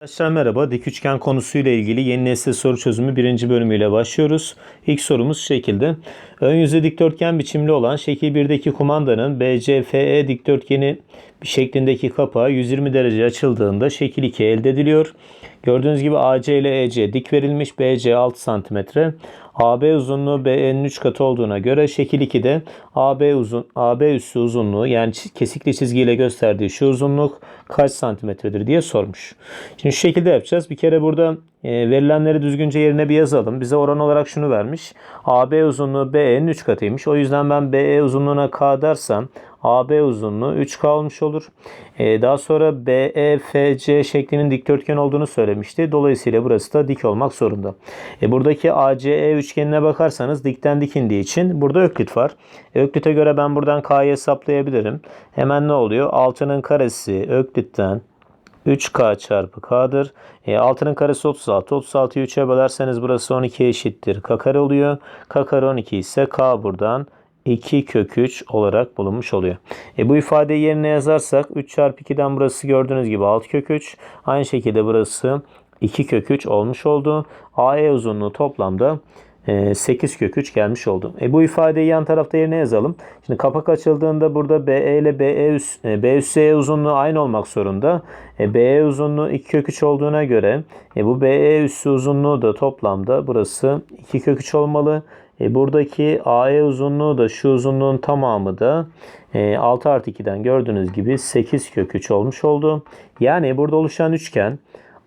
Arkadaşlar merhaba. Dik üçgen konusuyla ilgili yeni nesil soru çözümü birinci bölümüyle başlıyoruz. İlk sorumuz şekilde. Ön yüzü dikdörtgen biçimli olan şekil 1'deki kumandanın BCFE dikdörtgeni şeklindeki kapağı 120 derece açıldığında şekil 2 elde ediliyor. Gördüğünüz gibi AC ile EC dik verilmiş. BC 6 cm. AB uzunluğu BE'nin 3 katı olduğuna göre şekil 2'de AB uzun AB üssü uzunluğu yani kesikli çizgiyle gösterdiği şu uzunluk kaç santimetredir diye sormuş. Şimdi şu şekilde yapacağız. Bir kere burada e, verilenleri düzgünce yerine bir yazalım. Bize oran olarak şunu vermiş. AB uzunluğu BE'nin 3 katıymış. O yüzden ben BE uzunluğuna K dersem AB uzunluğu 3K olmuş olur. E, daha sonra BEFC şeklinin dikdörtgen olduğunu söylemişti. Dolayısıyla burası da dik olmak zorunda. E, buradaki ACE üçgenine bakarsanız dikten dik indiği için burada öklit var. E, öklite göre ben buradan K'yı hesaplayabilirim. Hemen ne oluyor? 6'nın karesi öklitten 3K çarpı K'dır. E, 6'nın karesi 36. 36'yı 3'e bölerseniz burası 12 eşittir. K kare oluyor. K kare 12 ise K buradan 2 kök 3 olarak bulunmuş oluyor. E, bu ifadeyi yerine yazarsak 3 çarpı 2'den burası gördüğünüz gibi 6 kök 3. Aynı şekilde burası 2 kök 3 olmuş oldu. AE uzunluğu toplamda e, 8 kök 3 gelmiş oldu. E, bu ifadeyi yan tarafta yerine yazalım. Şimdi kapak açıldığında burada BE ile BE üs, e, B üssü E uzunluğu aynı olmak zorunda. E, BE uzunluğu 2 kök 3 olduğuna göre e, bu BE üssü uzunluğu da toplamda burası 2 kök 3 olmalı. E, buradaki AE uzunluğu da şu uzunluğun tamamı da e, 6 artı 2'den gördüğünüz gibi 8 kök 3 olmuş oldu. Yani burada oluşan üçgen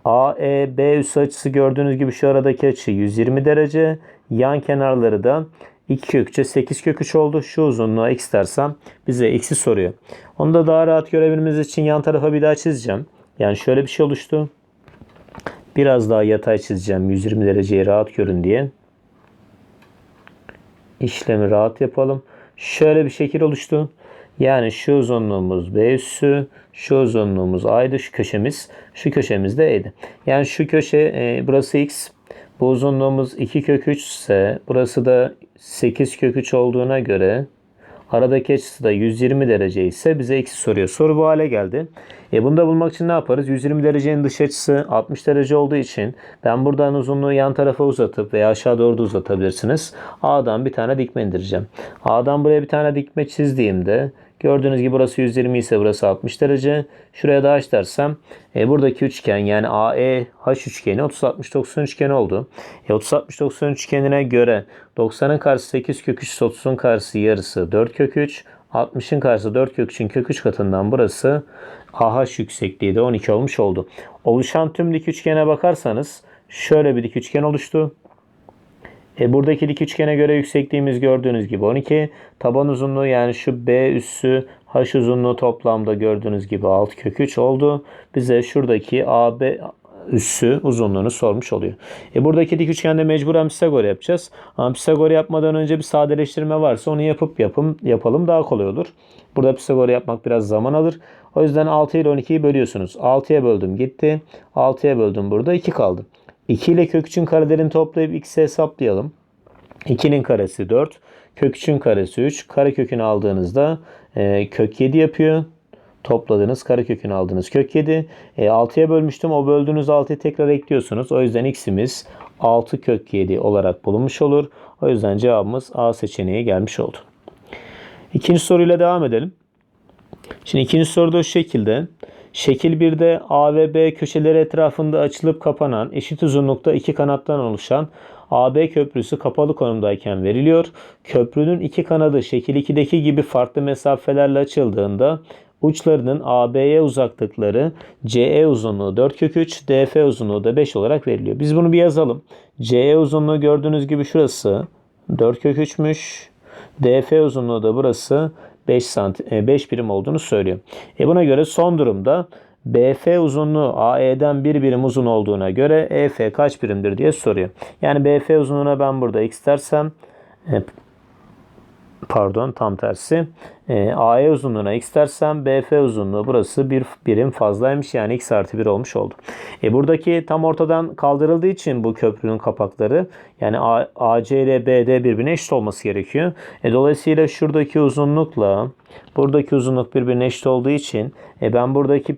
AEB üssü açısı gördüğünüz gibi şu aradaki açı 120 derece. Yan kenarları da 2 kök 3'e 8 kök 3 oldu. Şu uzunluğa x dersem bize x'i soruyor. Onu da daha rahat görebilmemiz için yan tarafa bir daha çizeceğim. Yani şöyle bir şey oluştu. Biraz daha yatay çizeceğim 120 dereceye rahat görün diye. İşlemi rahat yapalım. Şöyle bir şekil oluştu. Yani şu uzunluğumuz B üssü, şu uzunluğumuz A'ydı, şu köşemiz, şu köşemiz de E'di. Yani şu köşe e, burası X, bu uzunluğumuz 2 kök 3 ise burası da 8 kök 3 olduğuna göre aradaki açısı da 120 derece ise bize X'i soruyor. Soru bu hale geldi. E bunu da bulmak için ne yaparız? 120 derecenin dış açısı 60 derece olduğu için ben buradan uzunluğu yan tarafa uzatıp veya aşağı doğru da uzatabilirsiniz. A'dan bir tane dikme indireceğim. A'dan buraya bir tane dikme çizdiğimde Gördüğünüz gibi burası 120 ise burası 60 derece. Şuraya da h dersem e, buradaki üçgen yani AE H üçgeni 30 60 90 üçgeni oldu. E, 30 60 90 üçgenine göre 90'ın karşısı 8 kök 3 30'un karşısı yarısı 4 kök 3 60'ın karşısı 4 kök 3'ün kök 3 katından burası AH yüksekliği de 12 olmuş oldu. Oluşan tüm dik üçgene bakarsanız şöyle bir dik üçgen oluştu. E, buradaki dik üçgene göre yüksekliğimiz gördüğünüz gibi 12. Taban uzunluğu yani şu B üssü H uzunluğu toplamda gördüğünüz gibi 6 kök 3 oldu. Bize şuradaki AB üssü uzunluğunu sormuş oluyor. E buradaki dik üçgende mecburen Pisagor yapacağız. Ama Pisagor yapmadan önce bir sadeleştirme varsa onu yapıp yapım, yapalım daha kolay olur. Burada Pisagor yapmak biraz zaman alır. O yüzden 6 ile 12'yi bölüyorsunuz. 6'ya böldüm gitti. 6'ya böldüm burada 2 kaldı. 2 ile kök 3'ün karelerini toplayıp x'i hesaplayalım. 2'nin karesi 4. Kök 3'ün karesi 3. Kare kökünü aldığınızda e, kök 7 yapıyor. Topladığınız kare kökünü aldığınız kök 7. E, 6'ya bölmüştüm. O böldüğünüz 6'yı tekrar ekliyorsunuz. O yüzden x'imiz 6 kök 7 olarak bulunmuş olur. O yüzden cevabımız A seçeneği gelmiş oldu. İkinci soruyla devam edelim. Şimdi ikinci soruda şu şekilde. Şekil 1'de A ve B köşeleri etrafında açılıp kapanan eşit uzunlukta iki kanattan oluşan AB köprüsü kapalı konumdayken veriliyor. Köprünün iki kanadı şekil 2'deki gibi farklı mesafelerle açıldığında uçlarının AB'ye uzaklıkları CE uzunluğu 4 kök 3, DF uzunluğu da 5 olarak veriliyor. Biz bunu bir yazalım. CE uzunluğu gördüğünüz gibi şurası 4 kök 3'müş. DF uzunluğu da burası 5 santim 5 birim olduğunu söylüyor. E buna göre son durumda BF uzunluğu AE'den bir birim uzun olduğuna göre EF kaç birimdir diye soruyor. Yani BF uzunluğuna ben burada x dersem e, pardon tam tersi. E, AE uzunluğuna x dersem BF uzunluğu burası bir birim fazlaymış yani x artı 1 olmuş oldu. E, buradaki tam ortadan kaldırıldığı için bu köprünün kapakları yani AC ile BD birbirine eşit olması gerekiyor. E, dolayısıyla şuradaki uzunlukla buradaki uzunluk birbirine eşit olduğu için e, ben buradaki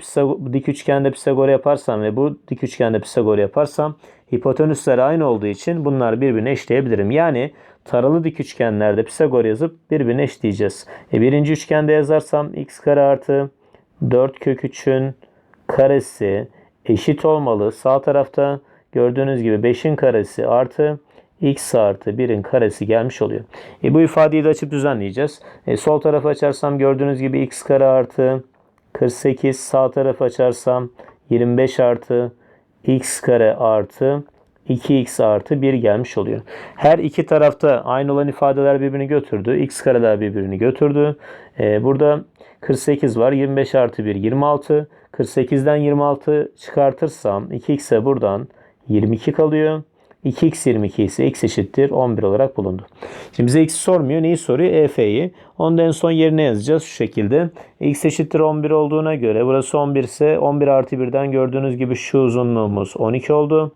dik üçgende Pisagor yaparsam ve bu dik üçgende Pisagor yaparsam hipotenüsler aynı olduğu için bunlar birbirine eşleyebilirim. Yani taralı dik üçgenlerde Pisagor yazıp birbirine eşleyeceğiz. E, birinci üçgende yazarsam x kare artı 4 kök 3'ün karesi eşit olmalı. Sağ tarafta gördüğünüz gibi 5'in karesi artı x artı 1'in karesi gelmiş oluyor. E, bu ifadeyi de açıp düzenleyeceğiz. E, sol tarafı açarsam gördüğünüz gibi x kare artı 48 sağ tarafı açarsam 25 artı x kare artı 2x artı 1 gelmiş oluyor. Her iki tarafta aynı olan ifadeler birbirini götürdü. x kareler birbirini götürdü. Ee, burada 48 var. 25 artı 1 26. 48'den 26 çıkartırsam 2x'e buradan 22 kalıyor. 2x 22 ise x eşittir 11 olarak bulundu. Şimdi bize x sormuyor. Neyi soruyor? EF'yi. Onu da en son yerine yazacağız şu şekilde. x eşittir 11 olduğuna göre burası 11 ise 11 artı 1'den gördüğünüz gibi şu uzunluğumuz 12 oldu.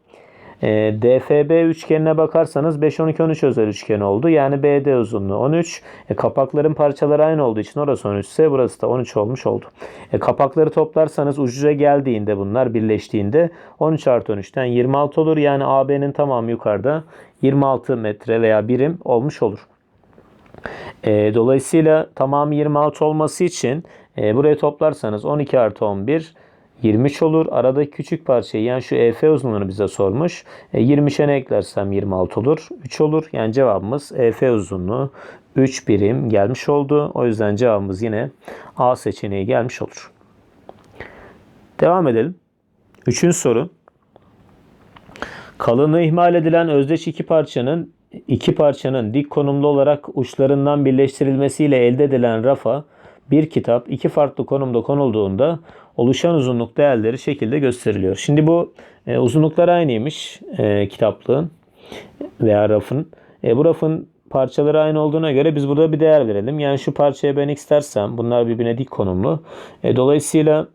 E, DFB üçgenine bakarsanız 5 12 13 özel üçgen oldu. Yani BD uzunluğu 13. E, kapakların parçaları aynı olduğu için orası 13 ise burası da 13 olmuş oldu. E, kapakları toplarsanız ucuca geldiğinde bunlar birleştiğinde 13 artı 13'ten 26 olur. Yani AB'nin tamamı yukarıda 26 metre veya birim olmuş olur. E, dolayısıyla tamamı 26 olması için e, burayı toplarsanız 12 artı 11 23 olur. Aradaki küçük parçayı yani şu EF uzunluğunu bize sormuş. E, 20'şe ne eklersem 26 olur. 3 olur. Yani cevabımız EF uzunluğu 3 birim gelmiş oldu. O yüzden cevabımız yine A seçeneği gelmiş olur. Devam edelim. Üçüncü soru. Kalınlığı ihmal edilen özdeş iki parçanın iki parçanın dik konumlu olarak uçlarından birleştirilmesiyle elde edilen rafa bir kitap iki farklı konumda konulduğunda oluşan uzunluk değerleri şekilde gösteriliyor. Şimdi bu e, uzunluklar aynıymış e, kitaplığın veya rafın. E, bu rafın parçaları aynı olduğuna göre biz burada bir değer verelim. Yani şu parçaya ben x dersem bunlar birbirine dik konumlu. E, dolayısıyla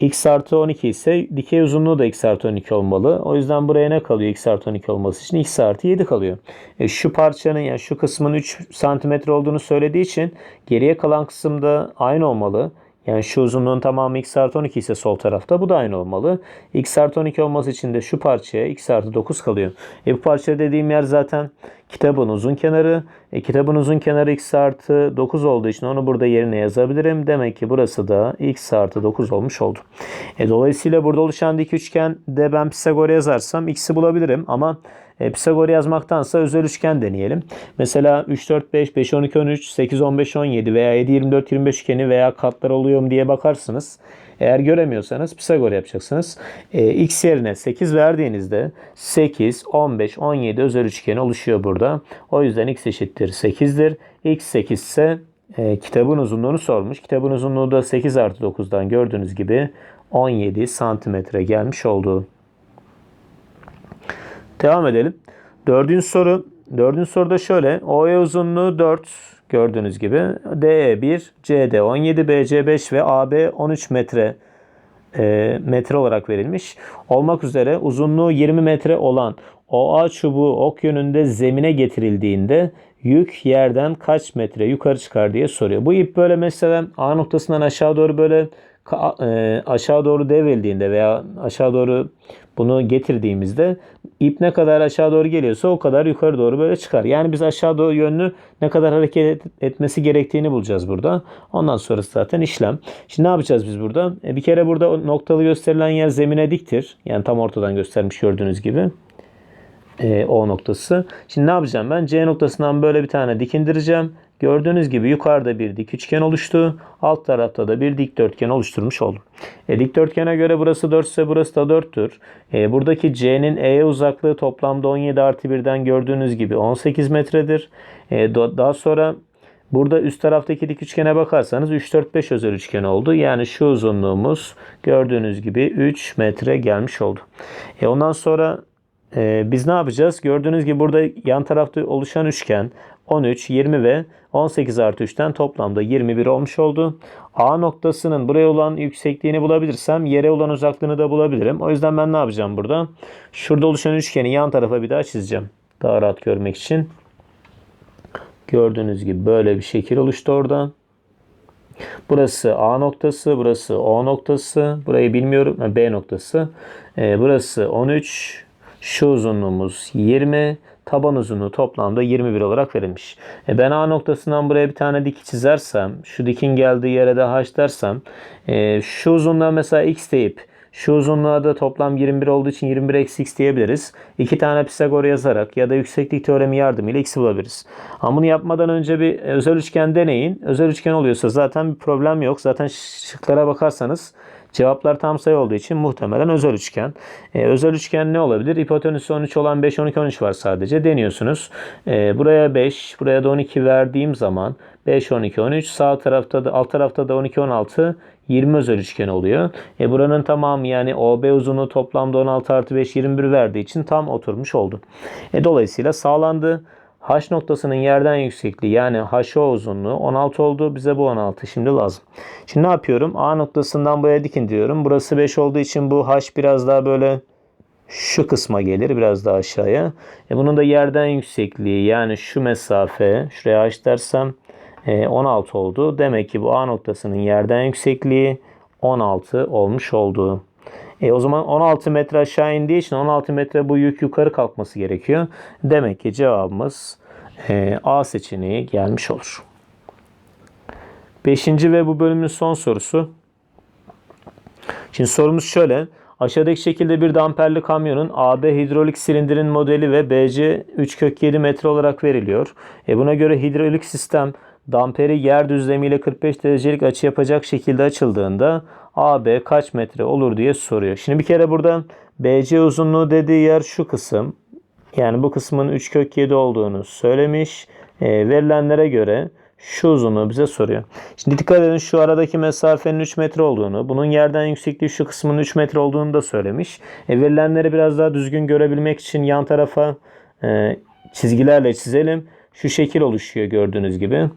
x artı 12 ise dikey uzunluğu da x artı 12 olmalı. O yüzden buraya ne kalıyor x artı 12 olması için? x artı 7 kalıyor. E, şu parçanın yani şu kısmın 3 santimetre olduğunu söylediği için geriye kalan kısımda aynı olmalı. Yani şu uzunluğun tamamı x artı 12 ise sol tarafta bu da aynı olmalı. x artı 12 olması için de şu parçaya x artı 9 kalıyor. E bu parça dediğim yer zaten kitabın uzun kenarı. E, kitabın uzun kenarı x artı 9 olduğu için onu burada yerine yazabilirim. Demek ki burası da x artı 9 olmuş oldu. E, dolayısıyla burada oluşan dik üçgende ben Pisagor yazarsam x'i bulabilirim ama e, Pisagor yazmaktansa özel üçgen deneyelim. Mesela 3, 4, 5, 5, 12, 13, 8, 15, 17 veya 7, 24, 25 üçgeni veya katlar oluyor mu diye bakarsınız. Eğer göremiyorsanız Pisagor yapacaksınız. E, x yerine 8 verdiğinizde 8, 15, 17 özel üçgeni oluşuyor burada. O yüzden x eşittir 8'dir. x 8 ise e, kitabın uzunluğunu sormuş. Kitabın uzunluğu da 8 artı 9'dan gördüğünüz gibi 17 santimetre gelmiş oldu. Devam edelim. Dördüncü soru. Dördüncü soruda şöyle. OE uzunluğu 4 gördüğünüz gibi. DE 1, CD 17, BC 5 ve AB 13 metre e, metre olarak verilmiş. Olmak üzere uzunluğu 20 metre olan OA çubuğu ok yönünde zemine getirildiğinde yük yerden kaç metre yukarı çıkar diye soruyor. Bu ip böyle mesela A noktasından aşağı doğru böyle e, aşağı doğru devrildiğinde veya aşağı doğru bunu getirdiğimizde ip ne kadar aşağı doğru geliyorsa o kadar yukarı doğru böyle çıkar. Yani biz aşağı doğru yönlü ne kadar hareket etmesi gerektiğini bulacağız burada. Ondan sonrası zaten işlem. Şimdi ne yapacağız biz burada? E bir kere burada noktalı gösterilen yer zemine diktir. Yani tam ortadan göstermiş gördüğünüz gibi. E, o noktası. Şimdi ne yapacağım ben? C noktasından böyle bir tane dik indireceğim. Gördüğünüz gibi yukarıda bir dik üçgen oluştu. Alt tarafta da bir dikdörtgen oluşturmuş oldum. E, dikdörtgene göre burası 4 ise burası da 4'tür. E, buradaki C'nin E'ye uzaklığı toplamda 17 artı 1'den gördüğünüz gibi 18 metredir. E, daha sonra Burada üst taraftaki dik üçgene bakarsanız 3, 4, 5 özel üçgen oldu. Yani şu uzunluğumuz gördüğünüz gibi 3 metre gelmiş oldu. E ondan sonra e, biz ne yapacağız? Gördüğünüz gibi burada yan tarafta oluşan üçgen 13, 20 ve 18 artı 3'ten toplamda 21 olmuş oldu. A noktasının buraya olan yüksekliğini bulabilirsem yere olan uzaklığını da bulabilirim. O yüzden ben ne yapacağım burada? Şurada oluşan üçgeni yan tarafa bir daha çizeceğim. Daha rahat görmek için. Gördüğünüz gibi böyle bir şekil oluştu orada. Burası A noktası, burası O noktası. Burayı bilmiyorum. B noktası. Ee, burası 13. Şu uzunluğumuz 20. Taban uzunluğu toplamda 21 olarak verilmiş. E ben A noktasından buraya bir tane dik çizersem, şu dikin geldiği yere de H dersem, e, şu uzunluğa mesela X deyip, şu uzunluğa da toplam 21 olduğu için 21 eksi x diyebiliriz. İki tane Pisagor yazarak ya da yükseklik teoremi yardımıyla x'i bulabiliriz. Ama bunu yapmadan önce bir özel üçgen deneyin. Özel üçgen oluyorsa zaten bir problem yok. Zaten şıklara bakarsanız Cevaplar tam sayı olduğu için muhtemelen özel üçgen. Ee, özel üçgen ne olabilir? Hipotenüsü 13 olan 5, 12, 13 var sadece. Deniyorsunuz. Ee, buraya 5, buraya da 12 verdiğim zaman 5, 12, 13. Sağ tarafta da alt tarafta da 12, 16, 20 özel üçgen oluyor. E buranın tamamı yani OB uzunluğu toplamda 16 artı 5, 21 verdiği için tam oturmuş oldu. E, dolayısıyla sağlandı. H noktasının yerden yüksekliği yani HO uzunluğu 16 oldu. Bize bu 16 şimdi lazım. Şimdi ne yapıyorum? A noktasından buraya dikin diyorum. Burası 5 olduğu için bu H biraz daha böyle şu kısma gelir biraz daha aşağıya. E bunun da yerden yüksekliği yani şu mesafe şuraya H dersem 16 e, oldu. Demek ki bu A noktasının yerden yüksekliği 16 olmuş oldu. E, o zaman 16 metre aşağı indiği için 16 metre bu yük yukarı kalkması gerekiyor. Demek ki cevabımız A seçeneği gelmiş olur. Beşinci ve bu bölümün son sorusu. Şimdi sorumuz şöyle. Aşağıdaki şekilde bir damperli kamyonun AB hidrolik silindirin modeli ve BC 3 kök 7 metre olarak veriliyor. E buna göre hidrolik sistem damperi yer düzlemiyle 45 derecelik açı yapacak şekilde açıldığında AB kaç metre olur diye soruyor. Şimdi bir kere burada BC uzunluğu dediği yer şu kısım. Yani bu kısmın 3 kök 7 olduğunu söylemiş. E, verilenlere göre şu uzunluğu bize soruyor. Şimdi dikkat edin şu aradaki mesafenin 3 metre olduğunu, bunun yerden yüksekliği şu kısmın 3 metre olduğunu da söylemiş. E, verilenleri biraz daha düzgün görebilmek için yan tarafa e, çizgilerle çizelim. Şu şekil oluşuyor gördüğünüz gibi.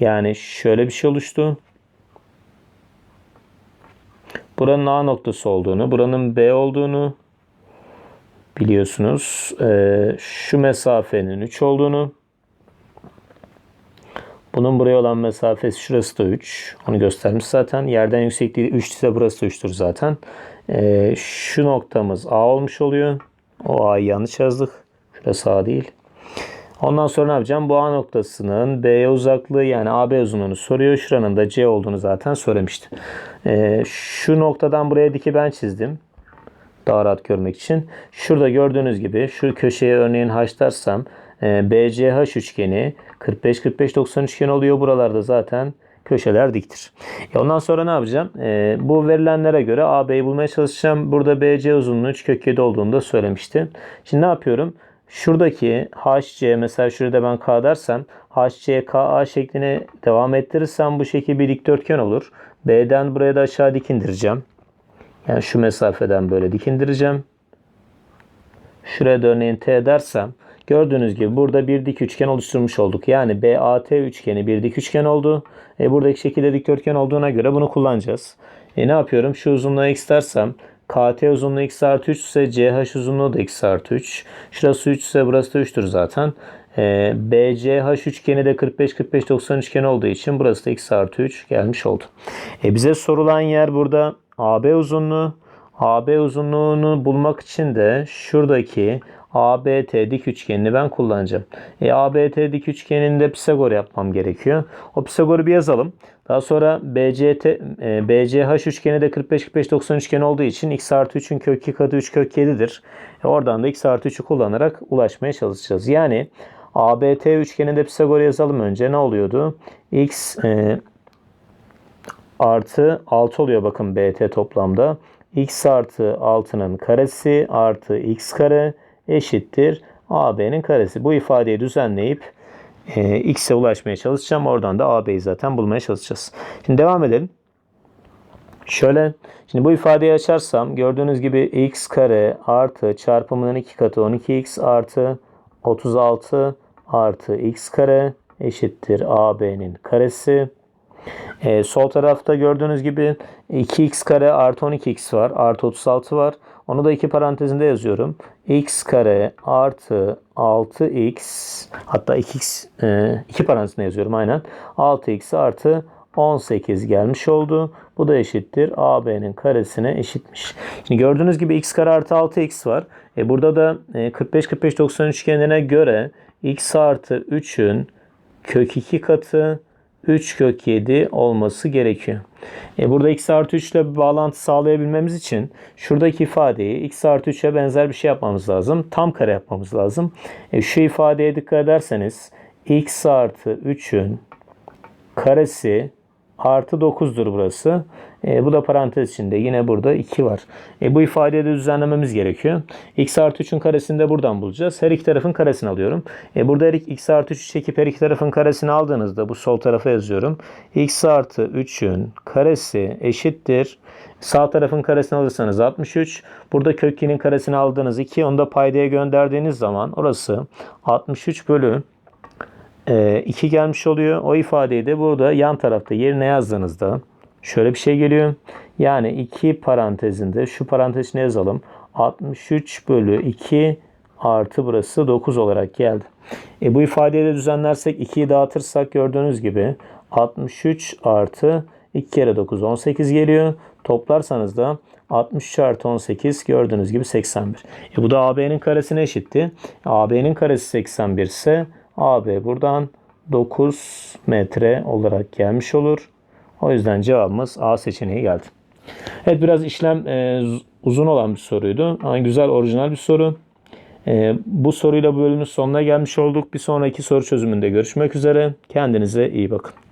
Yani şöyle bir şey oluştu. Buranın A noktası olduğunu, buranın B olduğunu biliyorsunuz. Ee, şu mesafenin 3 olduğunu. Bunun buraya olan mesafesi şurası da 3. Onu göstermiş zaten. Yerden yüksekliği 3 ise burası da 3'tür zaten. Ee, şu noktamız A olmuş oluyor. O A'yı yanlış yazdık. Şurası A değil. Ondan sonra ne yapacağım? Bu A noktasının B'ye uzaklığı yani AB uzunluğunu soruyor. Şuranın da C olduğunu zaten söylemişti. Ee, şu noktadan buraya diki ben çizdim. Daha rahat görmek için. Şurada gördüğünüz gibi şu köşeye örneğin haşlarsam e, BCH üçgeni 45-45-90 üçgen oluyor. Buralarda zaten köşeler diktir. E ondan sonra ne yapacağım? E, bu verilenlere göre AB'yi bulmaya çalışacağım. Burada BC uzunluğu 3 kök 7 olduğunu da söylemişti. Şimdi ne yapıyorum? Şuradaki HC mesela şurada ben K dersem HC KA şekline devam ettirirsem bu şekil bir dikdörtgen olur. B'den buraya da aşağı dikindireceğim. Yani şu mesafeden böyle dikindireceğim. Şuraya da örneğin T dersem gördüğünüz gibi burada bir dik üçgen oluşturmuş olduk. Yani BAT üçgeni bir dik üçgen oldu. E buradaki şekilde dikdörtgen olduğuna göre bunu kullanacağız. E ne yapıyorum? Şu uzunluğa x dersem KT uzunluğu x artı 3 ise CH uzunluğu da x artı 3. Şurası 3 ise burası da 3'tür zaten. Ee, BCH üçgeni de 45-45-90 üçgeni olduğu için burası da x artı 3 gelmiş oldu. E, bize sorulan yer burada AB uzunluğu. AB uzunluğunu bulmak için de şuradaki ABT dik üçgenini ben kullanacağım. E, ABT dik üçgeninde Pisagor yapmam gerekiyor. O Pisagor'u bir yazalım. Daha sonra BCT, e, BCH üçgeni de 45-45-90 üçgeni olduğu için x artı 3'ün kök 2 katı 3 kök 7'dir. E, oradan da x artı 3'ü kullanarak ulaşmaya çalışacağız. Yani ABT üçgeninde Pisagor yazalım önce. Ne oluyordu? x e, artı 6 oluyor bakın BT toplamda. x artı 6'nın karesi artı x kare eşittir AB'nin karesi. Bu ifadeyi düzenleyip e, x'e ulaşmaya çalışacağım. Oradan da AB'yi zaten bulmaya çalışacağız. Şimdi devam edelim. Şöyle, şimdi bu ifadeyi açarsam gördüğünüz gibi x kare artı çarpımının iki katı 12x artı 36 artı x kare eşittir AB'nin karesi. Ee, sol tarafta gördüğünüz gibi 2x kare artı 12x var. Artı 36 var. Onu da iki parantezinde yazıyorum. X kare artı 6x hatta 2x e, iki parantezinde yazıyorum aynen. 6x artı 18 gelmiş oldu. Bu da eşittir. AB'nin karesine eşitmiş. Şimdi gördüğünüz gibi x kare artı 6x var. E burada da e, 45-45-90 üçgenine göre x artı 3'ün kök 2 katı 3 kök 7 olması gerekiyor. E burada x artı 3 ile bir bağlantı sağlayabilmemiz için şuradaki ifadeyi x artı 3'e benzer bir şey yapmamız lazım. Tam kare yapmamız lazım. E şu ifadeye dikkat ederseniz x artı 3'ün karesi artı 9'dur burası. E, bu da parantez içinde. Yine burada 2 var. E, bu ifadeyi de düzenlememiz gerekiyor. x artı 3'ün karesini de buradan bulacağız. Her iki tarafın karesini alıyorum. E, burada her x artı 3'ü çekip her iki tarafın karesini aldığınızda bu sol tarafa yazıyorum. x artı 3'ün karesi eşittir. Sağ tarafın karesini alırsanız 63. Burada kök 2'nin karesini aldığınız 2. Onu da paydaya gönderdiğiniz zaman orası 63 bölü 2 gelmiş oluyor. O ifadeyi de burada yan tarafta yerine yazdığınızda şöyle bir şey geliyor. Yani 2 parantezinde şu parantez içine yazalım. 63 bölü 2 artı burası 9 olarak geldi. E bu ifadeyi de düzenlersek 2'yi dağıtırsak gördüğünüz gibi 63 artı 2 kere 9 18 geliyor. Toplarsanız da 63 artı 18 gördüğünüz gibi 81. E bu da AB'nin karesine eşitti. AB'nin karesi 81 ise AB buradan 9 metre olarak gelmiş olur. O yüzden cevabımız A seçeneği geldi. Evet biraz işlem e, uzun olan bir soruydu. Ama güzel orijinal bir soru. E, bu soruyla bu bölümün sonuna gelmiş olduk. Bir sonraki soru çözümünde görüşmek üzere. Kendinize iyi bakın.